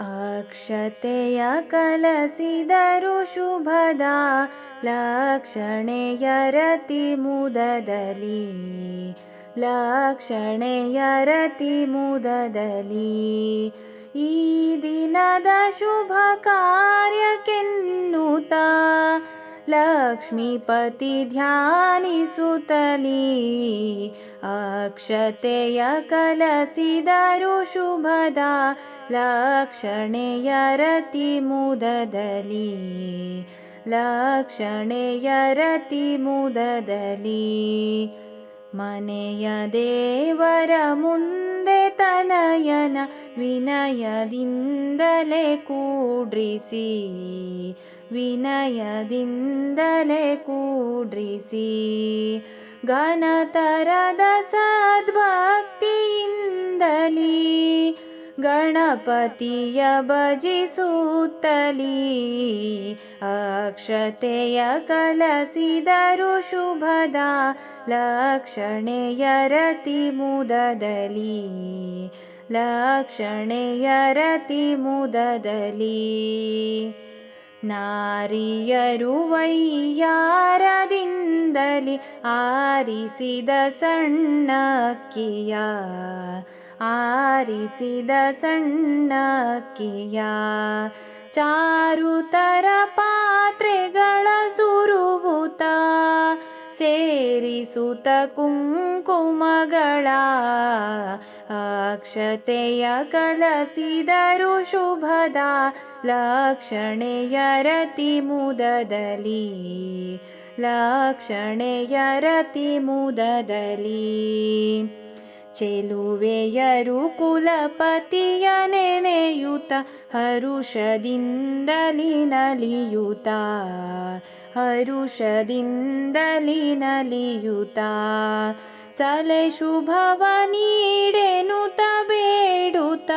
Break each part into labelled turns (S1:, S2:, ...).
S1: ಅಕ್ಷತೆಯ ಕಲಸಿದರು ಶುಭದ ಲಕ್ಷಣೆಯರತಿ ಮುದದಲಿ ಲಕ್ಷಣೆಯರತಿ ಮುದದಲಿ ಈ ದಿನದ ಶುಭ ಕಾರ್ಯಕ್ಕೆನ್ನುತ್ತ ಲಕ್ಷ್ಮೀಪತಿ ಧ್ಯಾನಿಸುತ್ತಲೀ. ಅಕ್ಷತೆಯ ಕಲಸಿದರು ಶುಭದ ಲಕ್ಷಣೆಯ ರತಿ ಮುದದಲಿ ಲಕ್ಷಣೆಯ ರತಿ ಮುದದಲಿ ಮನೆಯ ದೇವರ ಮುಂದೆ ತನಯನ ವಿನಯದಿಂದಲೇ ಕೂಡ್ರಿಸಿ ವಿನಯದಿಂದಲೇ ಕೂಡ್ರಿಸಿ, ಘನತರದ ಸದ್ಭಕ್ತಿಯಿಂದಲೀ ಗಣಪತಿಯ ಭಜಿಸುತ್ತಲೀ ಅಕ್ಷತೆಯ ಕಲಸಿದರು ಶುಭದ ಲಕ್ಷಣೆಯ ರತಿ ಲಕ್ಷಣೆಯರತಿ ಲಕ್ಷಣೆಯ ರತಿ ಮುದದಲ್ಲಿ. ನಾರಿಯರು ವೈಯಾರದಿಂದಲಿ ಆರಿಸಿದ ಸಣ್ಣಕ್ಕಿಯ ಆರಿಸಿದ ಸಣ್ಣಕ್ಕಿಯ ಚಾರುತರ ಪಾತ್ರೆಗಳ ಸುರುವುತ ಸೇರಿಸುತ ಕುಂಕುಮಗಳ ಅಕ್ಷತೆಯ ಕಲಸಿದರು ಶುಭದ ಲಕ್ಷಣೆಯ ರತಿ ಮುದದಲ್ಲಿ, ಲಕ್ಷಣೆಯ ರತಿ ಮುದದಲ್ಲಿ. ಚೆಲುವೆಯರು ಕುಲಪತಿಯ ನೆನೆಯುತ ಹರುಷದಿಂದಲಿ ನಲಿಯುತ ಹರುಷದಿಂದಲಿ ನಲಿಯುತ ಸಲೆ ಶುಭವ ನೀಡೆನುತ ಬೇಡುತ್ತ.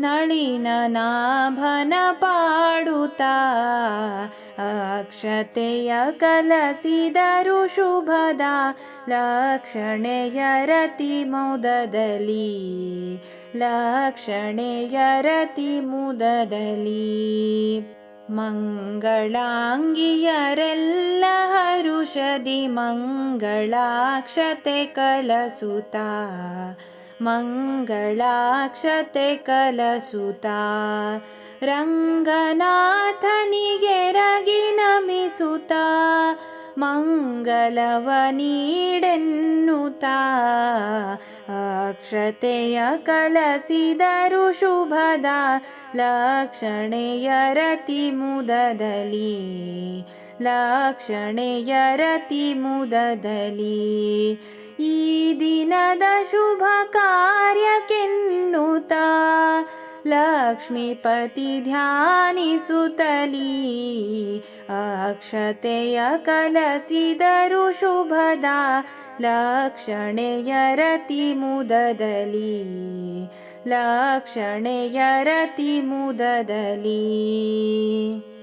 S1: ನಳಿನ ನಾಭನ ಪಾಡುತ್ತ. ಅಕ್ಷತೆಯ ಕಲಸಿದರು ಶುಭದ ಲಕ್ಷಣೆಯ ರತಿ ಮುದದಲಿ ಲಕ್ಷಣೆಯ ರತಿ ಮುದದಲ್ಲಿ. ಮಂಗಳಾಂಗಿಯರೆಲ್ಲ ಹರುಷದಿ ಮಂಗಳಾಕ್ಷತೆ ಕಲಸುತ್ತ ಮಂಗಳಾಕ್ಷತೆ ಕಲಸುತ್ತ, ರಂಗನಾಥನಿಗೆ ರಗಿ ನಮಿಸುತ್ತ ಮಂಗಲವ ನೀಡೆನ್ನುತ ಅಕ್ಷತೆಯ ಕಲಸಿದರು ಶುಭದ ಲಕ್ಷಣೆಯ ರತಿ ಮುದದಲಿ ಲಕ್ಷಣೆಯ ರತಿ ಮುದದಲಿ ಈ ದಿನದ ಶುಭ ಕಾರ್ಯಕ್ಕೆನ್ನುತ್ತ लक्ष्मीपतिध्यानिसुतली। अक्षतेय कलसिदरुशुभदा लक्षणेयरतिमुददली। लक्षणेयरतिमुददली।